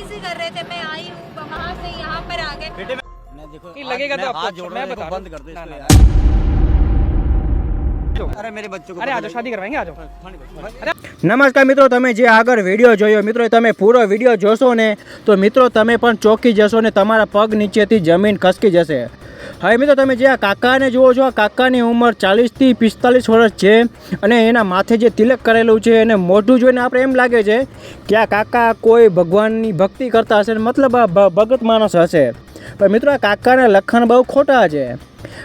बदतमीजी कर रहे थे मैं आई हूँ वहाँ से यहाँ पर आ गए बेटे मैं देखो नहीं, हाथ- लगेगा मैं तो आपको हाथ अच्छा, जोड़ मैं रहा हूं, बता देखो, रहा बंद कर दो ना, इसको ना, यार अरे मेरे बच्चों को अरे पता आ जाओ नहीं। शादी करवाएंगे आ जाओ નમસ્કાર મિત્રો તમે જે આગળ વિડીયો જોયો મિત્રો તમે પૂરો વિડીયો જોશો ને તો મિત્રો તમે પણ ચોંકી જશો ને તમારા પગ નીચેથી જમીન ખસકી જશે હવે મિત્રો, તમે જે આ કાકાને જુઓ છો, આ કાકાની ઉંમર ચાલીસથી પિસ્તાલીસ વર્ષ છે અને એના માથે જે તિલક કરેલું છે અને મોઢું જોઈને આપણે એમ લાગે છે કે આ કાકા કોઈ ભગવાનની ભક્તિ કરતા હશે મતલબ આ ભગત માણસ હશે. પણ મિત્રો, આ કાકાના લખાણ બહુ ખોટા છે.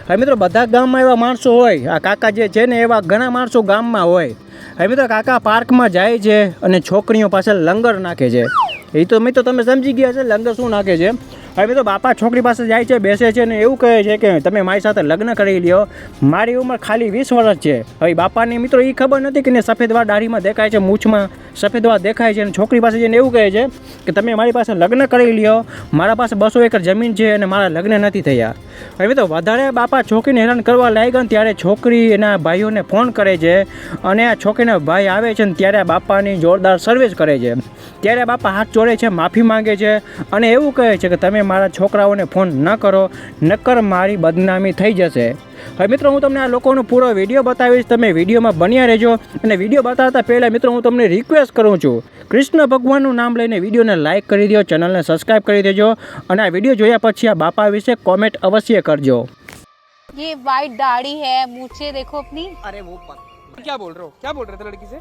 હવે મિત્રો, બધા ગામમાં એવા માણસો હોય, આ કાકા જે છે ને એવા ઘણા માણસો ગામમાં હોય. હવે મિત્રો, કાકા પાર્કમાં જાય છે અને છોકરીઓ પાસે લંગર નાખે છે. એ તો મિત્રો, તમે સમજી ગયા છે, લંગર શું નાખે છે? હવે તો બાપા છોકરી પાસે જાય છે, બેસે છે ને એવું કહે છે કે તમે મારી સાથે લગ્ન કરી લ્યો. મારી ઉંમર ખાલી વીસ વર્ષ છે. હવે બાપાને મિત્રો એ ખબર નથી કે ને સફેદવા દાઢીમાં દેખાય છે, મૂછમાં સફેદવા દેખાય છે અને છોકરી પાસે જઈને એવું કહે છે કે તમે મારી પાસે લગ્ન કરી લ્યો. મારા પાસે બસો એકર જમીન છે અને મારા લગ્ન નથી થયા. હવે તો વધારે બાપા છોકરીને હેરાન કરવા લાગ્યો ને ત્યારે છોકરી એના ભાઈઓને ફોન કરે છે અને આ છોકરીના ભાઈ આવે છે ને ત્યારે બાપાની જોરદાર સર્વિસ કરે છે. ત્યારે બાપા હાથ ચોરે છે, માફી માંગે છે અને એવું કહે છે કે તમે મારા છોકરાઓને ફોન ન કરો નક્કર મારી બદનામી થઈ જશે. હવે મિત્રો હું તમને આ લોકોનો પૂરો વિડીયો બતાવીશ તમે વિડીયોમાં બન્યા રહેજો અને વિડીયો બતાવતા પહેલાં મિત્રો હું તમને રિક્વેસ્ટ કરું છું કૃષ્ણ ભગવાનનું નામ લઈને વિડીયોને લાઇક કરી દો ચેનલને સબસ્ક્રાઈબ કરી દેજો અને આ વિડીયો જોયા પછી આ બાપા વિશે કોમેન્ટ અવશ્ય કરજો ये वाइट दाढ़ी है मूछे देखो अपनी अरे वो पत- क्या बोल रहे हो क्या बोल रहे थे लड़की से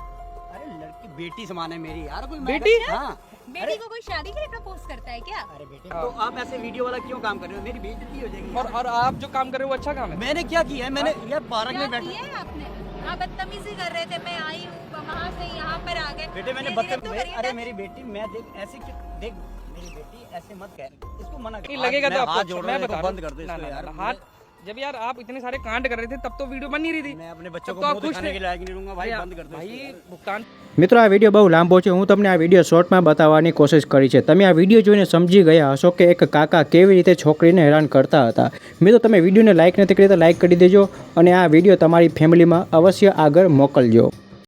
अरे लड़की बेटी समान है मेरी यार कोई बेटी? हाँ। बेटी को कोई शादी के लिए प्रपोज करता है क्या? अरे बेटे तो आप ऐसे वीडियो वाला क्यों काम कर रहे हो? मेरी बेइज्जती हो जाएगी। और और आप जो काम कर रहे हो अच्छा काम है? मैंने क्या किया है? मैंने यार पार्क में बैठा है आपने? आप बदतमीजी कर रहे थे मैं आई हूँ वहाँ से यहाँ पर आ गए। बेटे मैंने बदतमीज तो अरे मेरी बेटी मैं देख ऐसे देख मेरी बेटी ऐसे मत कह। इसको मना कर। लगेगा तो आपको हाथ अच्छा, जोड़ मैं बता बंद कर दो यार। हाथ जब यार आप इतने सारे कांड कर रहे थे तब तो वीडियो बन नहीं रही थी मैं अपने बच्चों तब को तो आप मुंह खुश दिखाने थे के लायक नहीं रहूंगा भाई अरे बंद कर दो भाई इसको। भुगतान મિત્રો આ વિડીયો બહુ લાંબો છે હું તમને આ વિડીયો શોર્ટમાં બતાવવાની કોશિશ કરી છે તમે આ વિડીયો જોઈને સમજી ગયા હશો કે એક કાકા કેવી રીતે છોકરીને હેરાન કરતા હતા મિત્રો તમે વિડીયોને લાઇક નથી કરી તો લાઇક કરી દેજો અને આ વિડીયો તમારી ફેમિલીમાં અવશ્ય આગળ મોકલજો